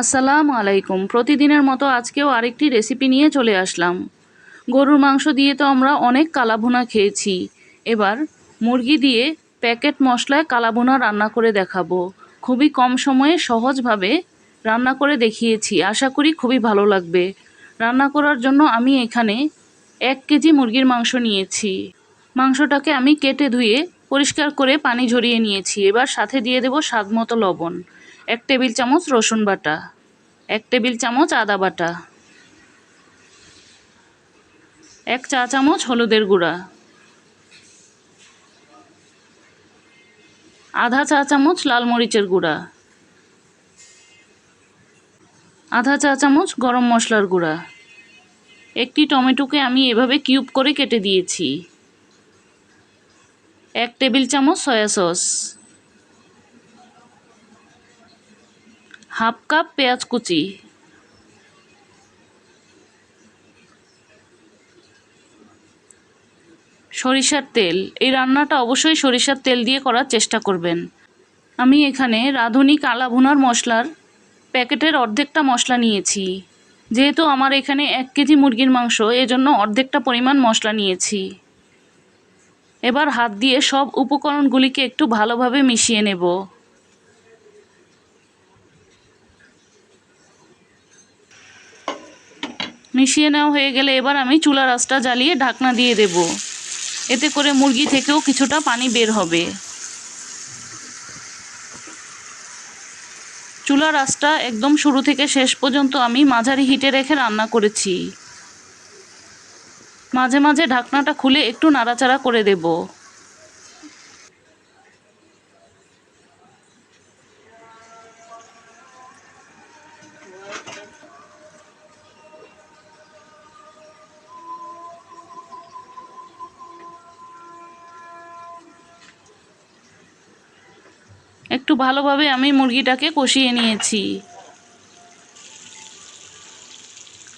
আসসালামু আলাইকুম। প্রতিদিনের মতো আজকেও আরেকটি রেসিপি নিয়ে চলে আসলাম। গরুর মাংস দিয়ে তো আমরা অনেক কালাভুনা খেয়েছি। এবার মুরগি দিয়ে প্যাকেট মশলায় কালাভুনা রান্না করে দেখাবো। খুবই কম সময়ে সহজভাবে রান্না করে দেখিয়েছি। আশা করি খুবই ভালো লাগবে। রান্না করার জন্য আমি এখানে এক কেজি মুরগির মাংস নিয়েছি। মাংসটাকে আমি কেটে ধুয়ে পরিষ্কার করে পানি ঝরিয়ে নিয়েছি। এবার সাথে দিয়ে দেবো স্বাদ মতো লবণ। এক টেবিল চামচ রসুন বাটা। এক টেবিল চামচ আদা বাটা, এক চা চামচ হলুদের গুঁড়া, আধা চা চামচ লাল মরিচের গুঁড়া, আধা চা চামচ গরম মশলার গুঁড়া। একটি টমেটোকে আমি এভাবে কিউব করে কেটে দিয়েছি। এক টেবিল চামচ সয়া সস হাফ কাপ পেঁয়াজ কুচি। সরিষার তেল। এই রান্নাটা অবশ্যই সরিষার তেল দিয়ে করার চেষ্টা করবেন। আমি এখানে রাঁধুনি কালা ভুনার মশলার প্যাকেটের অর্ধেকটা মশলা নিয়েছি। যেহেতু আমার এখানে এক কেজি মুরগির মাংস, এজন্য অর্ধেকটা পরিমাণ মশলা নিয়েছি। এবার হাত দিয়ে সব উপকরণগুলিকে একটু ভালোভাবে মিশিয়ে নেব। মিশিয়ে নেওয়া হয়ে গেলে এবার আমি চুলার আঁচটা জ্বালিয়ে ঢাকনা দিয়ে দেব। এতে করে মুরগি থেকেও কিছুটা পানি বের হবে। চুলার আঁচটা একদম শুরু থেকে শেষ পর্যন্ত আমি মাঝারি হিটে রেখে রান্না করেছি। মাঝে মাঝে ঢাকনাটা খুলে একটু নাড়াচাড়া করে দেব। একটু ভালোভাবে আমি মুরগিটাকে কষিয়ে নিয়েছি।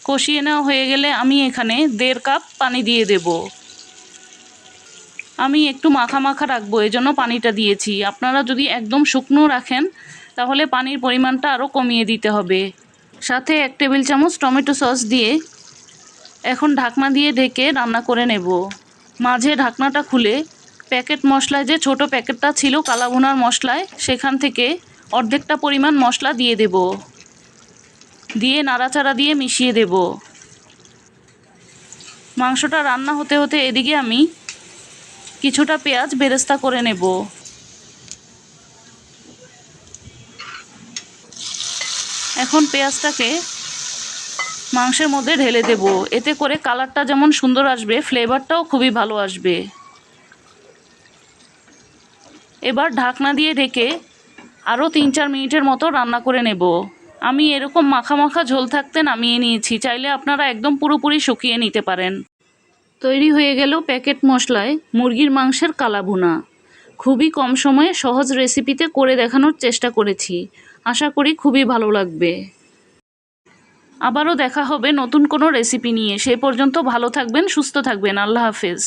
কষিয়ে নেওয়া হয়ে গেলে আমি এখানে দেড় কাপ পানি দিয়ে দেব। আমি একটু মাখা মাখা রাখব এই জন্য পানিটা দিয়েছি। আপনারা যদি একদম শুকনো রাখেন, তাহলে পানির পরিমাণটা আরও কমিয়ে দিতে হবে। সাথে এক টেবিল চামচ টমেটো সস দিয়ে এখন ঢাকনা দিয়ে ঢেকে রান্না করে নেব। মাঝে ঢাকনাটা খুলে প্যাকেট মশলায় যে ছোট প্যাকেটটা ছিল কালাভুনার মশলায়, সেখান থেকে অর্ধেকটা পরিমাণ মশলা দিয়ে দেব। দিয়ে নাড়াচাড়া দিয়ে মিশিয়ে দেব। মাংসটা রান্না হতে হতে এদিকে আমি কিছুটা পেঁয়াজ বেরেস্তা করে নেব। এখন পেঁয়াজটাকে মাংসের মধ্যে ঢেলে দেব। এতে করে কালারটা যেমন সুন্দর আসবে ফ্লেভারটাও খুবই ভালো আসবে। এবার ঢাকনা দিয়ে ঢেকে আরও তিন চার মিনিটের মতো রান্না করে নেব। আমি এরকম মাখা মাখা ঝোল থাকতে নামিয়ে নিয়েছি, চাইলে আপনারা একদম পুরোপুরি শুকিয়ে নিতে পারেন। তৈরি হয়ে গেল প্যাকেট মশলায় মুরগির মাংসের কালাভুনা। খুবই কম সময়ে সহজ রেসিপিতে করে দেখানোর চেষ্টা করেছি। আশা করি খুবই ভালো লাগবে। আবারও দেখা হবে নতুন কোনো রেসিপি নিয়ে। সে পর্যন্ত ভালো থাকবেন, সুস্থ থাকবেন। আল্লাহ হাফেজ।